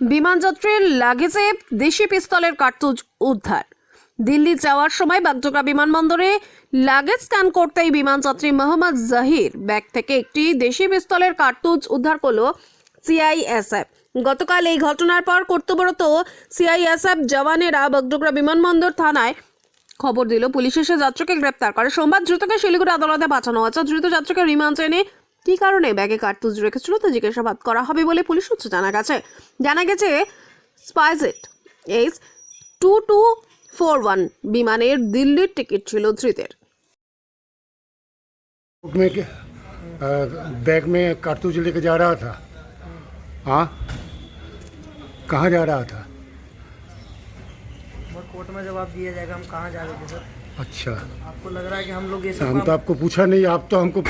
বিমানযাত্রীর লাগেজে দেশি পিস্তলের কার্তুজ উদ্ধার। দিল্লি যাওয়ার সময় বাগডোগরা বিমানবন্দরে লাগেজ স্ক্যান করতেই বিমানযাত্রী মোহাম্মদ জাহির ব্যাগ থেকে একটি দেশি পিস্তলের কার্তুজ উদ্ধার করল সিআইএসএফ। গতকাল এই ঘটনার পর কর্তব্যরত সিআইএসএফ জওয়ানেরা বাগডোগরা বিমানবন্দর থানায় খবর দিল। পুলিশ এসে যাত্রীকে গ্রেপ্তার করে। সোমবার দ্রুতকে শিলিগুড়ি আদালতে পাঠানো হয়েছে। দ্রুত যাত্রীকে রিমান্ড এনে কি কারণে ব্যাগে কার্তুজ রেখেছিল তা জিজ্ঞাসাবাদ করা হবে বলে পুলিশ সূত্রে জানা গেছে জানা গেছে SpiceJet H two two four one বিমানের দিল্লির টিকিট ছিল ধৃতের बुक में क्या- अ, बैग में कारतूस लेके जा रहा था हाँ कहाँ जा रहा था और कोर्ट में जवाब दिया जाएगा हम कहाँ जा रहे थे सर अच्छा आपको लग रहा है कि हम लोग ये सब हम तो काम- आपको पूछा नहीं आप तो हमको